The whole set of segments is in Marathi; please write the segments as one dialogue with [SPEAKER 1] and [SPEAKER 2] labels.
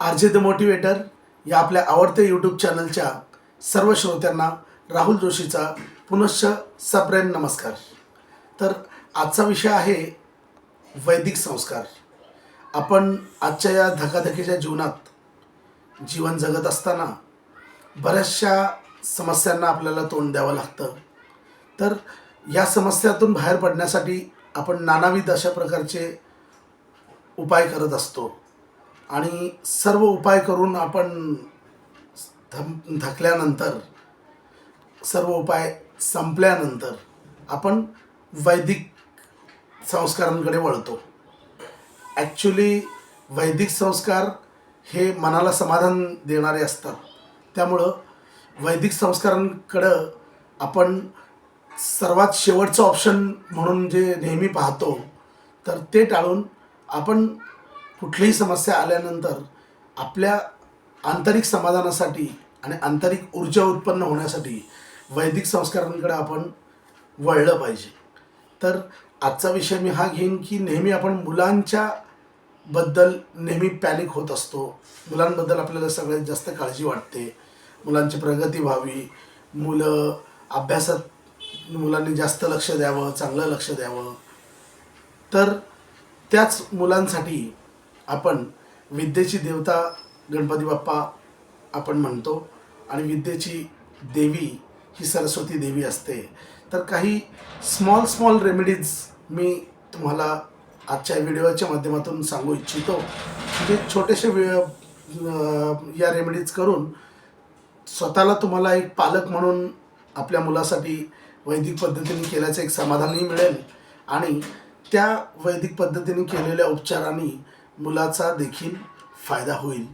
[SPEAKER 1] आर जे द मोटिवेटर या आपल्या आवडत्या यूट्यूब चॅनलच्या सर्व श्रोत्यांना राहुल जोशीचा पुनश्च सप्रेम नमस्कार. तर आजचा विषय आहे वैदिक संस्कार. आपण आजच्या या धकाधकीच्या जीवनात जीवन जगत असताना बऱ्याचशा समस्यांना आपल्याला तोंड द्यावं लागतं. तर या समस्यातून बाहेर पडण्यासाठी आपण नानाविध अशा प्रकारचे उपाय करत असतो. आणि सर्व उपाय करून आपण थम थकल्यानंतर सर्व उपाय संपल्यानंतर आपण वैदिक संस्कारांकडे वळतो. ॲक्च्युली वैदिक संस्कार हे मनाला समाधान देणारे असतात. त्यामुळं वैदिक संस्कारांकडं आपण सर्वात शेवटचं ऑप्शन म्हणून जे नेहमी पाहतो तर ते टाळून आपण कुठलीही समस्या आल्यानंतर आपल्या आंतरिक समाधानासाठी आणि आंतरिक ऊर्जा उत्पन्न होण्यासाठी वैदिक संस्कारांकडे आपण वळलं पाहिजे. तर आजचा विषय मी हा घेईन की नेहमी आपण मुलांच्या बद्दल नेहमी पॅनिक होत असतो. मुलांबद्दल आपल्याला सगळ्यात जास्त काळजी वाटते. मुलांची प्रगती व्हावी. मुलं अभ्यासात मुलांनी जास्त लक्ष द्यावं चांगलं लक्ष द्यावं. तर त्याच मुलांसाठी आपण विद्येची देवता गणपती बाप्पा आपण म्हणतो आणि विद्येची देवी ही सरस्वती देवी असते. तर काही स्मॉल स्मॉल रेमेडीज मी तुम्हाला आजच्या व्हिडिओच्या माध्यमातून सांगू इच्छितो. जे छोटेसे या रेमेडीज करून स्वतःला तुम्हाला एक पालक म्हणून आपल्या मुलासाठी वैदिक पद्धतीने केल्याचं एक समाधानही मिळेल. आणि त्या वैदिक पद्धतीने केलेल्या उपचारांनी मुलाचा देखील फायदा होईल.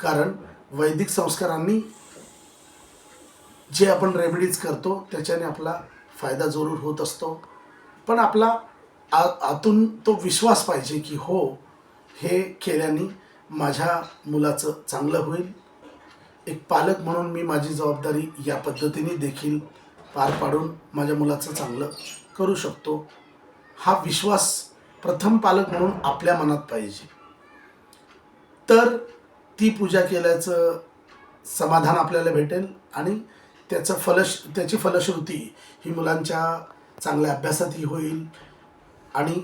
[SPEAKER 1] कारण वैदिक संस्कारांनी जे आपण रेमेडीज करतो त्याच्याने आपला फायदा जरूर होत असतो. पण आपला आ आतून तो विश्वास पाहिजे की हो हे केल्याने माझ्या मुलाचं चांगलं होईल. एक पालक म्हणून मी माझी जबाबदारी या पद्धतीने देखील पार पाडून माझ्या मुलाचं चांगलं करू शकतो. हा विश्वास प्रथम पालक म्हणून आपल्या मनात पाहिजे. तर ती पूजा केल्याचं समाधान आपल्याला भेटेल आणि त्याचं फलश त्याची फलश्रुती ही मुलांच्या चांगल्या अभ्यासातही होईल आणि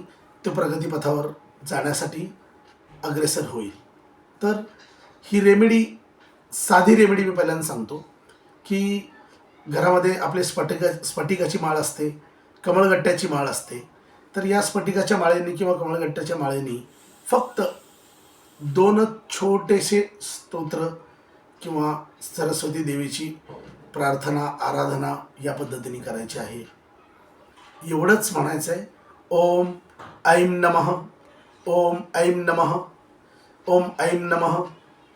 [SPEAKER 1] ते प्रगतीपथावर जाण्यासाठी अग्रेसर होईल. तर ही रेमेडी साधी रेमेडी मी पहिल्यांदा सांगतो की घरामध्ये आपले स्फटिका स्फटिकाची माळ असते कमळगट्ट्याची माळ असते तर या स्फटिकाच्या माळेने किंवा कमळगट्ट्याच्या माळेने फक्त दोन छोटेसे स्तोत्र किंवा सरस्वती देवीची प्रार्थना आराधना या पद्धतीने करायची आहे. एवढंच म्हणायचं आहे ओम ऐं नमः ओम ऐं नमः ओम ऐं नमः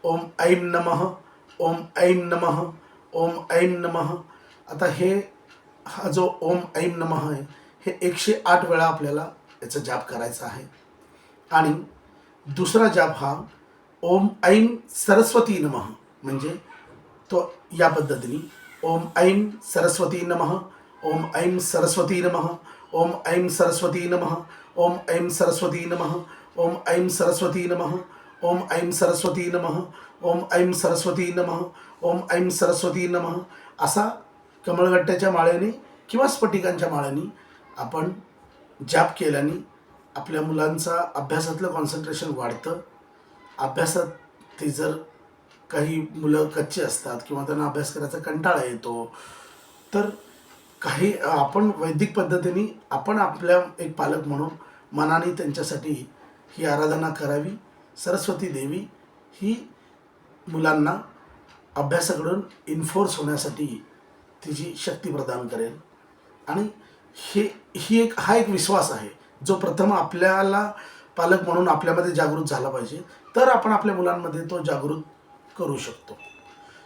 [SPEAKER 1] ओम ऐं नमः ओम ऐं नमः ओम ऐं नमः. आता हे हा जो ओम ऐं नमः आहे हे एकशे आठ वेळा आपल्याला याचा जाप करायचा आहे. आणि दुसरा जाप हा ओम ऐं सरस्वती नमः म्हणजे तो या पद्धतीने ओम ऐं सरस्वती नमः ओम ऐं सरस्वती नमः ओम ऐं सरस्वती नमः ओम ऐं सरस्वती नमः ओम ऐं सरस्वती नमः ओम ऐं सरस्वती नमः ओम ऐं सरस्वती नमः ओम ऐं सरस्वती नमः असा कमळगट्ट्याच्या माळ्याने किंवा स्फटिकांच्या माळ्याने आपण जाप केल्याने आपल्या मुलांचा अभ्यासातलं कॉन्सन्ट्रेशन वाढतं. अभ्यासात ते जर काही मुलं कच्चे असतात किंवा त्यांना अभ्यास करायचा कंटाळा येतो तर काही आपण वैदिक पद्धतीने आपण आपल्या एक पालक म्हणून मनाने त्यांच्यासाठी ही आराधना करावी. सरस्वती देवी ही मुलांना अभ्यासाकडून इन्फोर्स होण्यासाठी तिची शक्ती प्रदान करेल. आणि हे ही एक हा एक विश्वास आहे जो प्रथम आपल्याला पालक म्हणून आपल्यामध्ये जागृत झाला पाहिजे. तर आपण आपल्या मुलांमध्ये तो जागृत करू शकतो.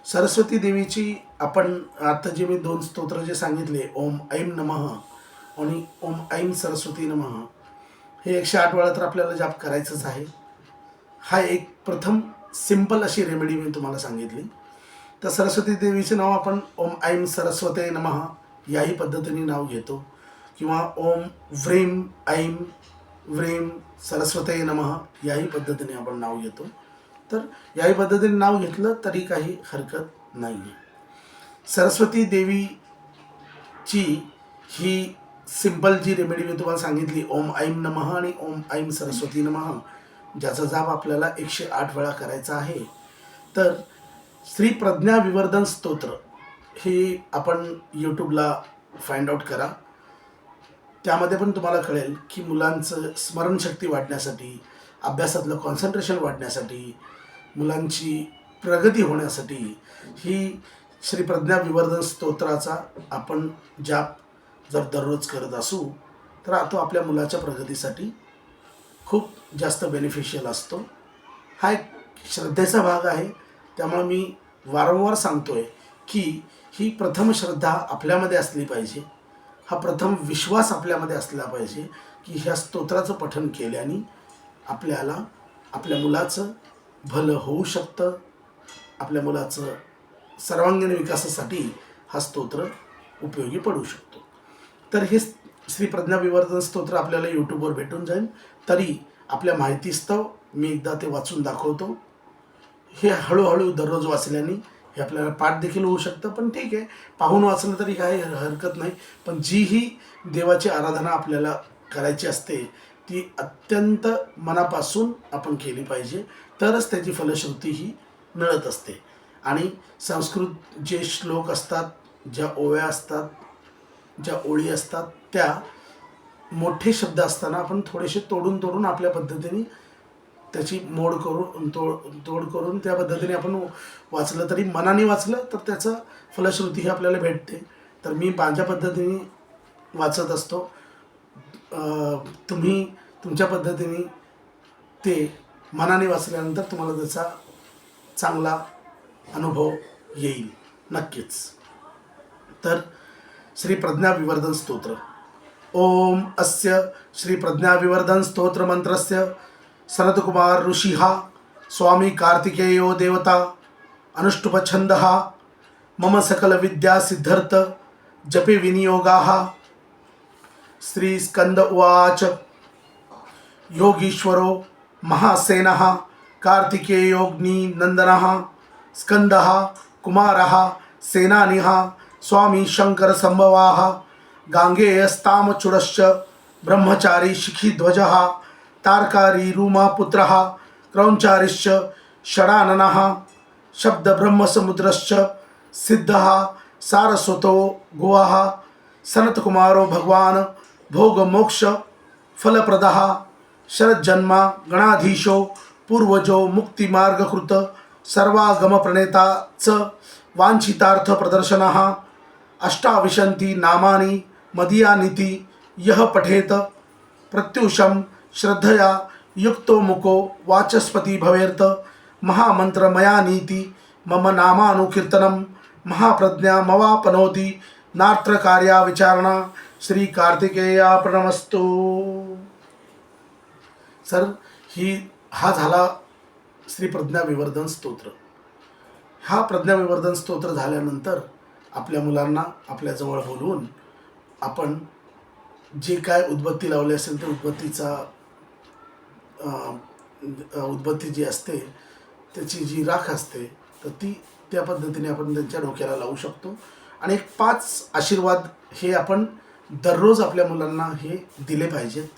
[SPEAKER 1] सरस्वती देवीची आपण आता जे मी दोन स्तोत्र जे सांगितले ओम ऐम नमः आणि ओम ऐम सरस्वती नमः हे एकशे आठ वेळा तर आपल्याला जाप करायचंच आहे. हा एक प्रथम सिंपल अशी रेमेडी मी तुम्हाला सांगितली. तर सरस्वती देवीचे नाव आपण ओम ऐम सरस्वते नमः याही पद्धतीने नाव घेतो. किंवा ओम व्रीम ऐं व्रीम सरस्वते नमः याही पद्धतीने आपण नाव घेतो. तर याही पद्धतीने नाव घेतलं तरी काही हरकत नाही आहे सरस्वती देवीची ही सिंपल जी रेमेडी मी तुम्हाला सांगितली ओम ऐम नमः आणि ओम ऐम सरस्वती नमः ज्याचा जाप आपल्याला एकशे आठ वेळा करायचा आहे. तर श्री प्रज्ञा विवर्धन स्तोत्र हे आपण यूट्यूबला फाइंड आउट करा. त्यामध्ये पण तुम्हाला कळेल की मुलांचं स्मरणशक्ती वाढण्यासाठी अभ्यासातलं कॉन्सन्ट्रेशन वाढण्यासाठी मुलांची प्रगती होण्यासाठी ही श्री प्रज्ञा विवर्धन स्तोत्राचा आपण जाप जर दररोज करत असू तर तो आपल्या मुलाच्या प्रगतीसाठी खूप जास्त बेनिफिशियल असतो. हा एक श्रद्धेचा भाग आहे. त्यामुळे मी वारंवार सांगतो आहे की ही प्रथम श्रद्धा आपल्यामध्ये असली पाहिजे. हा प्रथम विश्वास आपल्यामध्ये असला पाहिजे की ह्या स्तोत्राचं पठन केल्याने आपल्याला आपल्या मुलाचं भलं होऊ शकतं. आपल्या मुलाचं सर्वांगीण विकासासाठी हा स्तोत्र उपयोगी पडू शकतो. तर हे श्री प्रज्ञाविवर्धन स्तोत्र आपल्याला यूट्यूबवर भेटून जाईल. तरी आपल्या माहितीस्तव मी एकदा ते वाचून दाखवतो. हे हळूहळू दररोज वाचल्याने हे आपल्याला पाठ देखील होऊ शकतं पण ठीक आहे. पाहून वाचलं तरी काही हरकत नाही. पण जी ही देवाची आराधना आपल्याला करायची असते ती अत्यंत मनापासून आपण केली पाहिजे. तरच त्याची फलश्रुती ही मिळत असते. आणि संस्कृत जे श्लोक असतात ज्या ओव्या असतात ज्या ओळी असतात त्या मोठे शब्द असताना आपण थोडेसे तोडून तोडून आपल्या पद्धतीने त्याची मोड करून तोड तोड करून त्या पद्धतीने आपण वाचलं तरी मनाने वाचलं तर त्याचं फलश्रुती ही आपल्याला भेटते. तर मी माझ्या पद्धतीने वाचत असतो. तुम्ही तुमच्या पद्धतीने ते मनाने वाचल्यानंतर तुम्हाला त्याचा चांगला अनुभव येईल. नक्कीच. तर श्री प्रज्ञाविवर्धन स्तोत्र. ओम अस्य श्री प्रज्ञाविवर्धन स्तोत्र मंत्रस्य शरद कुमार ऋषि स्वामी कार्तिकेयो देवता, अनुष्टुप छंद मम सकल विद्या सिद्धर्थ, जपे विनियोगा। श्री स्कंद उवाच। योगीश्वरो, महासेन कार्तिकेयोग्नी स्कंद, कुमार सेना स्वामी शंकर संभवा गांगेयस्तामचुड़ ब्रह्मचारी शिखीध्वज तारकारी रूमापुत्रः क्रौञ्चारिश्च षडाननः शब्दब्रह्मसमुद्रश्च सिद्धः सारस्वतो गुवः सनत्कुमारो भगवान् भोगमोक्ष फलप्रदः शरज्जन्मा गणाधीशो पूर्वजो मुक्तिमार्गकृत सर्वागमप्रणेता च वाञ्छितार्थप्रदर्शनः अष्टाविशन्ति नामानि मदीयानिति यः पठेत प्रत्युषं श्रद्धया युक्तो मुको वाचस्पती भवेर्त। महामन्त्रमयानीति मम नामानुकीर्तनं। नात्र कार्या विचारणा। श्री कार्तिकेया प्रणमस्तु। सर ही हा झाला श्री प्रज्ञाविवर्धन स्तोत्र. हा प्रज्ञा विवर्धन स्तोत्र झाल्यानंतर आपल्या मुलांना आपल्याजवळ बोलवून आपण जे काय उद्बत्ती लावली असेल तर उद्बत्तीचा उदबत्ती जी असते त्याची जी राख असते तर ती त्या पद्धतीने आपण त्यांच्या डोक्याला लावू शकतो. आणि एक पाच आशीर्वाद हे आपण दररोज आपल्या मुलांना हे दिले पाहिजेत.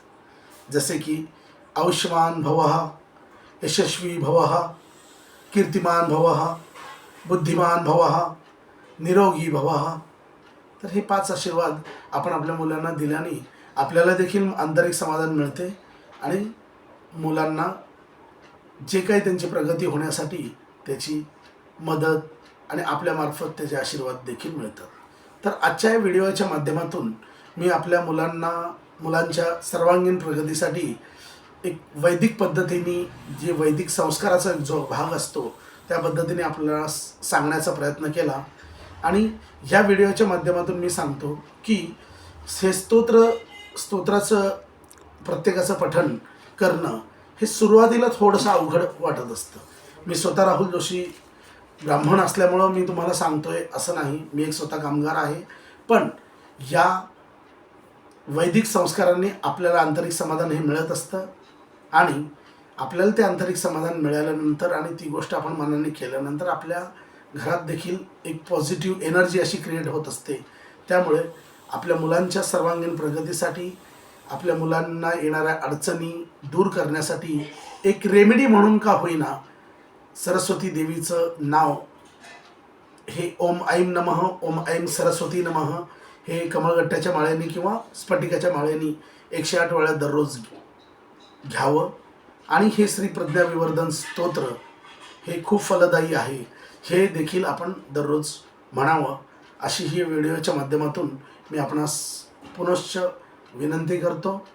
[SPEAKER 1] जसे की आयुष्यमान भव यशस्वी भव कीर्तिमान भव बुद्धिमान भव निरोगी भव. तर हे पाच आशीर्वाद आपण आपल्या मुलांना दिल्याने आपल्याला देखील आंतरिक समाधान मिळते आणि मुलांना जे काही त्यांची प्रगती होण्यासाठी त्याची मदत आणि आपल्यामार्फत त्याचे आशीर्वाद देखील मिळतात. तर आजच्या या व्हिडिओच्या माध्यमातून मी आपल्या मुलांना मुलांच्या सर्वांगीण प्रगतीसाठी एक वैदिक पद्धतीने जे वैदिक संस्काराचा जो भाग असतो त्या पद्धतीने आपल्याला सांगण्याचा प्रयत्न केला. आणि ह्या व्हिडिओच्या माध्यमातून मी सांगतो की हे स्तोत्र स्तोत्राचं प्रत्येकाचं पठण करणं हे सुरुवातीला थोडंसं अवघड वाटत असतं. मी स्वतः राहुल जोशी ब्राह्मण असल्यामुळं मी तुम्हाला सांगतोय असं नाही. मी एक स्वतः कामगार आहे. पण या वैदिक संस्कारांनी आपल्याला आंतरिक समाधान हे मिळत असतं. आणि आपल्याला ते आंतरिक समाधान मिळाल्यानंतर आणि ती गोष्ट आपण मनाने केल्यानंतर आपल्या घरात देखील एक पॉझिटिव्ह एनर्जी अशी क्रिएट होत असते. त्यामुळे आपल्या मुलांच्या सर्वांगीण प्रगतीसाठी आपल्या मुलांना येणाऱ्या अडचणी दूर करण्यासाठी एक रेमेडी म्हणून का होईना सरस्वती देवीचं नाव. हे ओम ऐम नमः ओम ऐम सरस्वती नमः हे कमळगट्ट्याच्या माळ्यांनी किंवा स्फटिकाच्या माळ्यांनी एकशे आठ वेळा दररोज घ्यावं. आणि हे श्री प्रज्ञाविवर्धन स्तोत्र हे खूप फलदायी आहे. हे देखील आपण दररोज म्हणावं. अशी ही व्हिडिओच्या माध्यमातून मी आपणास पुनश्च विनंती करतो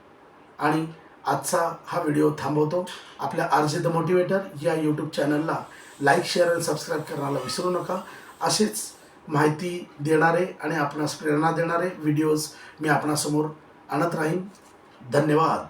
[SPEAKER 1] आणि आजचा हा व्हिडिओ थांबवतो. आपल्या आर जे द मोटिवेटर या यूट्यूब चॅनलला लाईक शेअर आणि सबस्क्राईब करायला विसरू नका. असेच माहिती देणारे आणि आपणास प्रेरणा देणारे व्हिडिओज मी आपणासमोर आणत राहीन. धन्यवाद.